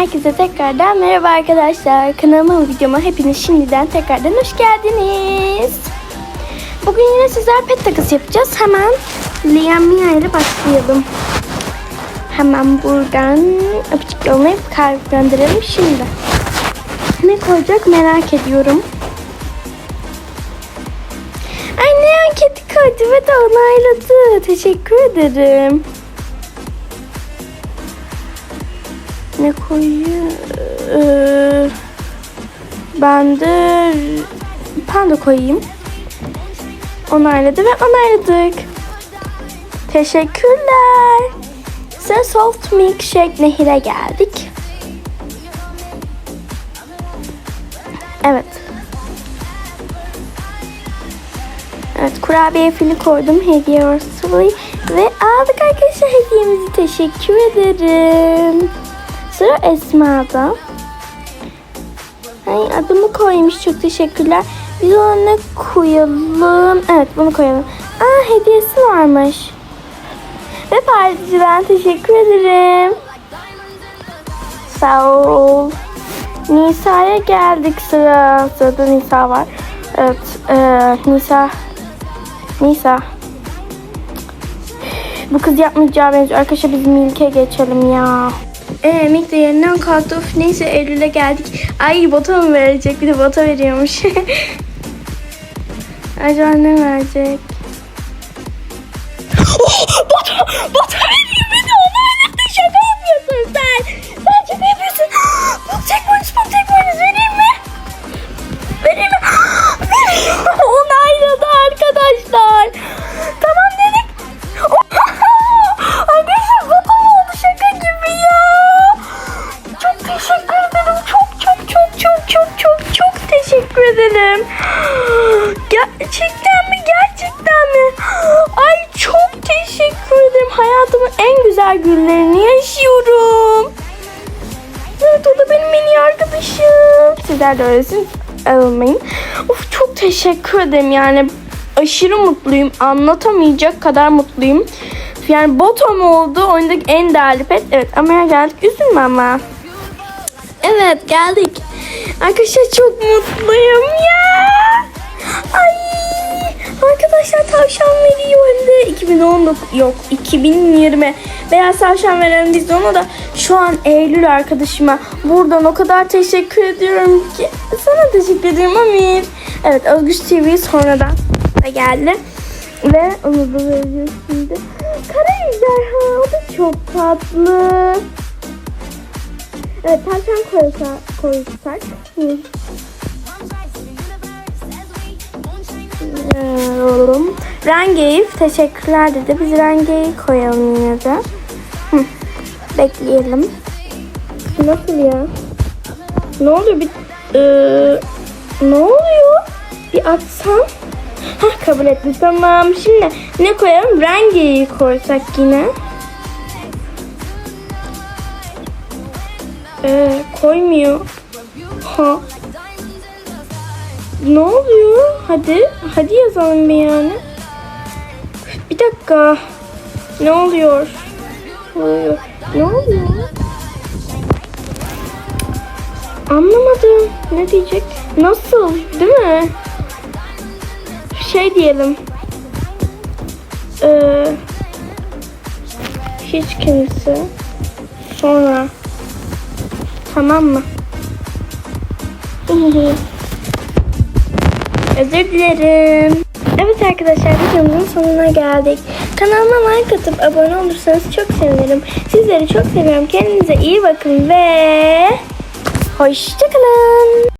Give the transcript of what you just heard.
Herkese tekrardan merhaba arkadaşlar. Kanalıma videoma hepiniz şimdiden tekrardan hoş geldiniz. Bugün yine sizler pet takısı yapacağız. Hemen Liam Mia ile başlayalım. Hemen buradan öpücük yollayıp kalp şimdi. Ne koyacak merak ediyorum. Anne kedi koydu ve de onayladı. Teşekkür ederim. Ne koyayım? Ee, ben de panda koyayım. Onayladı ve onayladık. Teşekkürler. Sıra soft milkshake nehire geldik. Evet. Evet kurabiye fili koydum hediye Ursula ve aldık arkadaşlar hediyemizi teşekkür ederim. Sıra Esma'da. Ay, adımı koymuş çok teşekkürler. Biz ona ne koyalım? Evet bunu koyalım. Aa hediyesi varmış. Ve particiden teşekkür ederim. Sağ ol. Nisa'ya geldik sıra. Sırada Nisa var. Evet. E, Nisa. Nisa. Bu kız yapmayacağı benziyor. Arkadaşlar biz Milk'e geçelim ya. Milk de yerinden kalktı. Of, neyse Eylül'e geldik. Ay bota mı verecek? Bir de bota veriyormuş. Acaba ne verecek? Oh, bota, bota veriyor ederim. Gerçekten mi? Gerçekten mi? Ay çok teşekkür ederim. Hayatımın en güzel günlerini yaşıyorum. Evet o da benim en iyi arkadaşım. Sizler de öylesiniz. Almayın. Of çok teşekkür ederim yani. Aşırı mutluyum. Anlatamayacak kadar mutluyum. Yani bottom oldu. Oyundaki en değerli pet. Evet Amaya geldik. Üzülme ama. Evet geldik. Arkadaşlar çok mutluyum ya. Ay arkadaşlar tavşan veriyor hem de 2019 yok 2020 beyaz tavşan veren biz de ona da şu an Eylül arkadaşıma buradan o kadar teşekkür ediyorum ki sana teşekkür ederim Amir. Evet Özgüç TV sonradan da geldi ve onu da vereceğiz şimdi. Kara ejderha o da çok tatlı. Evet tavşan koysa, koysak. Hı. Ee, Rengeyif teşekkürler dedi. Biz rengeyi koyalım yine de. Hı. Bekleyelim. Nasıl ya? Ne oluyor? Bir, ee, ne oluyor? Bir atsam. Hah kabul ettim. Tamam. Şimdi ne koyalım? Rengeyi koysak yine. Ee, koymuyor. Ha. Ne oluyor? Hadi. Hadi yazalım bir yani. Bir dakika. Ne oluyor? Ne oluyor? Ne oluyor? Anlamadım. Ne diyecek? Nasıl? Değil mi? Şey diyelim. Ee, hiç kimse. Sonra. Tamam mı? Özür dilerim. Evet arkadaşlar videomuzun sonuna geldik. Kanalıma like atıp abone olursanız çok sevinirim. Sizleri çok seviyorum. Kendinize iyi bakın ve hoşçakalın.